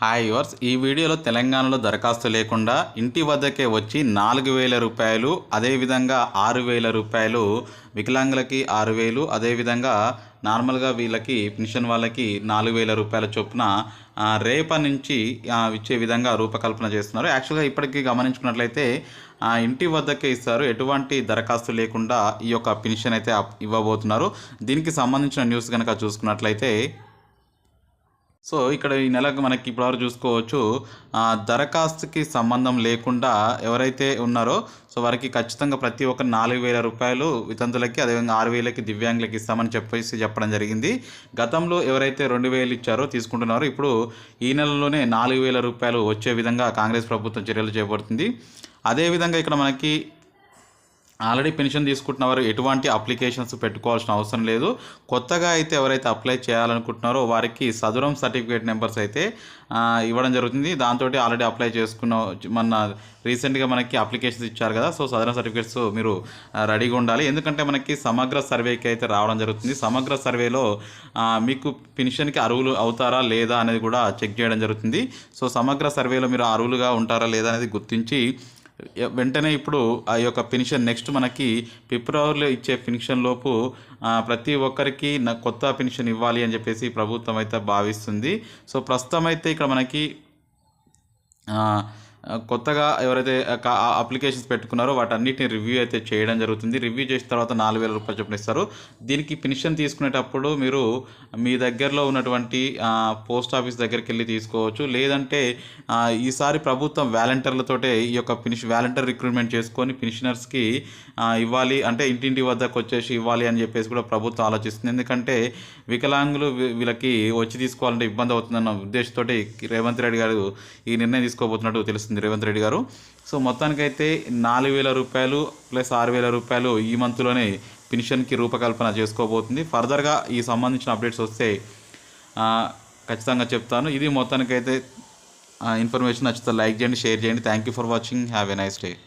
Hi yours ఈ వీడియోలో తెలంగాణలో దరఖాస్తు లేకుండా ఇంటి వద్దకే వచ్చి నాలుగు వేల రూపాయలు అదేవిధంగా ఆరు వేల రూపాయలు వికలాంగులకి ఆరు వేలు అదేవిధంగా నార్మల్గా వీళ్ళకి పెన్షన్ వాళ్ళకి నాలుగు వేల రూపాయల చొప్పున రేప నుంచి ఇచ్చే విధంగా రూపకల్పన చేస్తున్నారు. యాక్చువల్గా ఇప్పటికీ గమనించుకున్నట్లయితే ఇంటి వద్దకే ఇస్తారు. ఎటువంటి దరఖాస్తు లేకుండా ఈ యొక్క పెన్షన్ అయితే ఇవ్వబోతున్నారు. దీనికి సంబంధించిన న్యూస్ కనుక చూసుకున్నట్లయితే సో ఇక్కడ ఈ నెలకు మనకి ఇప్పటివరకు చూసుకోవచ్చు దరఖాస్తుకి సంబంధం లేకుండా ఎవరైతే ఉన్నారో సో వారికి ఖచ్చితంగా ప్రతి ఒక్క నాలుగు వేల రూపాయలు వితంతులకి అదేవిధంగా ఆరు వేలకి దివ్యాంగులకి ఇస్తామని చెప్పేసి చెప్పడం జరిగింది. గతంలో ఎవరైతే రెండు వేలు ఇచ్చారో తీసుకుంటున్నారో ఇప్పుడు ఈ నెలలోనే నాలుగు వేల రూపాయలు వచ్చే విధంగా కాంగ్రెస్ ప్రభుత్వం చర్యలు చేపడుతుంది. అదేవిధంగా ఇక్కడ మనకి ఆల్రెడీ పెన్షన్ తీసుకుంటున్న వారు ఎటువంటి అప్లికేషన్స్ పెట్టుకోవాల్సిన అవసరం లేదు. కొత్తగా అయితే ఎవరైతే అప్లై చేయాలనుకుంటున్నారో వారికి సదురం సర్టిఫికేట్ నెంబర్స్ అయితే ఇవ్వడం జరుగుతుంది. దాంతో ఆల్రెడీ అప్లై చేసుకున్న మన రీసెంట్గా మనకి అప్లికేషన్స్ ఇచ్చారు కదా సో సదరన్ సర్టిఫికేట్స్ మీరు రెడీగా ఉండాలి. ఎందుకంటే మనకి సమగ్ర సర్వేకి అయితే రావడం జరుగుతుంది. సమగ్ర సర్వేలో మీకు పెన్షన్కి అరువులు అవుతారా లేదా అనేది కూడా చెక్ చేయడం జరుగుతుంది. సో సమగ్ర సర్వేలో మీరు అరువులుగా ఉంటారా లేదా అనేది గుర్తించి వెంటనే ఇప్పుడు ఆ యొక్క పెన్షన్ నెక్స్ట్ మనకి ఫిబ్రవరిలో ఇచ్చే పెన్షన్ లోపు ప్రతి ఒక్కరికి నా కొత్త పెన్షన్ ఇవ్వాలి అని చెప్పేసి ప్రభుత్వం అయితే భావిస్తుంది. సో ప్రస్తుతం అయితే ఇక్కడ మనకి కొత్తగా ఎవరైతే అప్లికేషన్స్ పెట్టుకున్నారో వాటన్నిటిని రివ్యూ అయితే చేయడం జరుగుతుంది. రివ్యూ చేసిన తర్వాత నాలుగు వేల రూపాయలు చొప్పున ఇస్తారు. దీనికి పెన్షన్ తీసుకునేటప్పుడు మీరు మీ దగ్గరలో ఉన్నటువంటి పోస్ట్ ఆఫీస్ దగ్గరికి వెళ్ళి తీసుకోవచ్చు. లేదంటే ఈసారి ప్రభుత్వం వ్యాలంటీర్లతోటే ఈ యొక్క పినిష్ వ్యాలంటీర్ రిక్రూట్మెంట్ చేసుకొని పెన్షనర్స్కి ఇవ్వాలి. అంటే ఇంటింటి వద్దకు వచ్చేసి ఇవ్వాలి అని చెప్పేసి కూడా ప్రభుత్వం ఆలోచిస్తుంది. ఎందుకంటే వికలాంగులు వీళ్ళకి వచ్చి తీసుకోవాలంటే ఇబ్బంది అవుతుందన్న ఉద్దేశంతో రేవంత్ రెడ్డి గారు ఈ నిర్ణయం తీసుకోబోతున్నట్టు తెలుస్తుంది. రేవంత్ రెడ్డి గారు. సో మొత్తానికైతే నాలుగు వేల రూపాయలు ప్లస్ ఆరు వేల రూపాయలు ఈ మంత్లోనే పెన్షన్కి రూపకల్పన చేసుకోబోతుంది. ఫర్దర్గా ఈ సంబంధించిన అప్డేట్స్ వస్తే ఖచ్చితంగా చెప్తాను. ఇది మొత్తానికైతే ఇన్ఫర్మేషన్ నచ్చితే లైక్ చేయండి షేర్ చేయండి. Thank you for watching. Have a nice day.